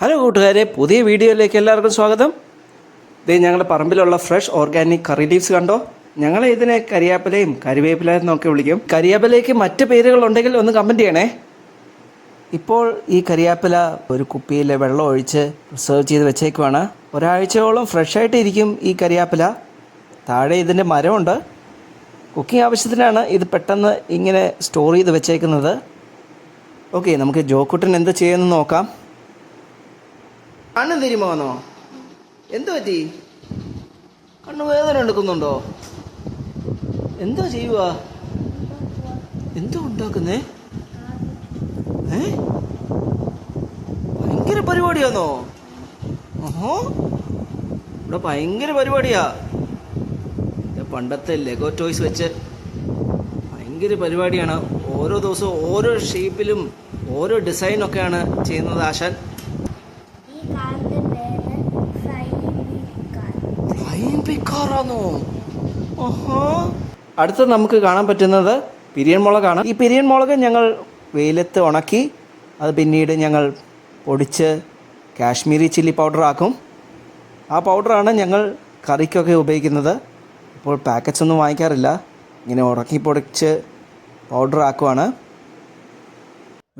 Hello കൂട്ടുകാരെ പുതിയ വീഡിയോയിലേക്ക് എല്ലാവർക്കും സ്വാഗതം. ഇത് ഞങ്ങളുടെ പറമ്പിലുള്ള ഫ്രഷ് ഓർഗാനിക് കറി ലീവ്സ് കണ്ടോ? ഞങ്ങൾ ഇതിനെ കരിയാപ്പിലയും കരിവേപ്പില എന്നൊക്കെ വിളിക്കും. കരിയാപ്പിലയ്ക്ക് മറ്റ് പേരുകളുണ്ടെങ്കിൽ ഒന്ന് കമന്റ് ചെയ്യണേ. ഇപ്പോൾ ഈ കരിയാപ്പില ഒരു കുപ്പിയിൽ വെള്ളം ഒഴിച്ച് പ്രിസർവ് ചെയ്ത് വെച്ചേക്കുവാണ്. ഒരാഴ്ചയോളം ഫ്രഷ് ആയിട്ട് ഇരിക്കും ഈ കരിയാപ്പില. താഴെ ഇതിന്റെ മരമുണ്ട്. കുക്കിംഗ് ആവശ്യത്തിനാണ് ഇത് പെട്ടെന്ന് ഇങ്ങനെ സ്റ്റോർ ചെയ്ത് വെച്ചേക്കുന്നത്. ഓക്കെ നമുക്ക് ജോക്കുട്ടൻ എന്ത് ചെയ്യുമെന്ന് നോക്കാം. കണ്ണ് തിരുമോന്നോ എന്തു പറ്റി? കണ്ണ് വേദന എടുക്കുന്നുണ്ടോ? എന്തോ ചെയ്യുക എന്തോ ഉണ്ടാക്കുന്നേ? ഏ? ഭയങ്കര പരിപാടിയാന്നോ? ഓഹോ ഇവിടെ ഭയങ്കര പരിപാടിയാ. പണ്ടത്തെ ലെഗോ ടോയ്സ് വെച്ച് ഭയങ്കര പരിപാടിയാണ്. ഓരോ ദിവസവും ഓരോ ഷേപ്പിലും ഓരോ ഡിസൈനൊക്കെയാണ് ചെയ്യുന്നത് ആശാൻ. ഫ്ലൈയിങ് പിക്കാറാണോ ഓഹോ അടുത്ത് നമുക്ക് കാണാൻ പറ്റുന്നത് പിരിയൻ മുളകാണ്. ഈ പിരിയൻ മുളക് ഞങ്ങൾ വെയിലത്ത് ഉണക്കി അത് പിന്നീട് ഞങ്ങൾ പൊടിച്ച് കാശ്മീരി ചില്ലി പൗഡർ ആക്കും. ആ പൗഡറാണ് ഞങ്ങൾ കറിക്കൊക്കെ ഉപയോഗിക്കുന്നത്. ഇപ്പോൾ പാക്കറ്റ്സ് ഒന്നും വാങ്ങിക്കാറില്ല. ഇങ്ങനെ ഉറക്കി പൊടിച്ച് പൗഡർ ആക്കുവാണ്.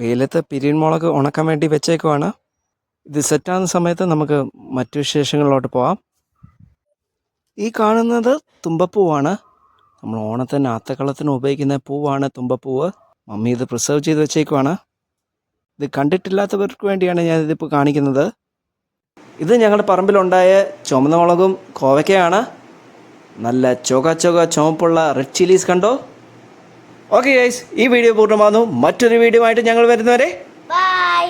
വെയിലത്ത് പിരിയൻ മുളക് ഉണക്കാൻ വേണ്ടി വെച്ചേക്കുവാണ്. ഇത് സെറ്റാകുന്ന സമയത്ത് നമുക്ക് മറ്റു വിശേഷങ്ങളിലോട്ട് പോവാം. ഈ കാണുന്നത് തുമ്പപ്പൂവാണ്. നമ്മൾ ഓണത്തിന് ആത്തക്കളത്തിന് ഉപയോഗിക്കുന്ന പൂവാണ് തുമ്പപ്പൂവ്. മമ്മി ഇത് പ്രിസർവ് ചെയ്ത് വെച്ചേക്കുവാണ്. ഇത് കണ്ടിട്ടില്ലാത്തവർക്ക് വേണ്ടിയാണ് ഞാൻ ഇതിപ്പോൾ കാണിക്കുന്നത്. ഇത് ഞങ്ങളുടെ പറമ്പിലുണ്ടായ ചുമന്ന മുളകും കോവയ്ക്കയാണ്. നല്ല ചുക ചുക ചുമപ്പുള്ള റെഡ് ചില്ലീസ് കണ്ടോ? ഓക്കെ ഗൈസ് ഈ വീഡിയോ പൂർണമാകുന്നു. മറ്റൊരു വീഡിയോ ആയിട്ട് ഞങ്ങൾ വരുന്നവരെ ബൈ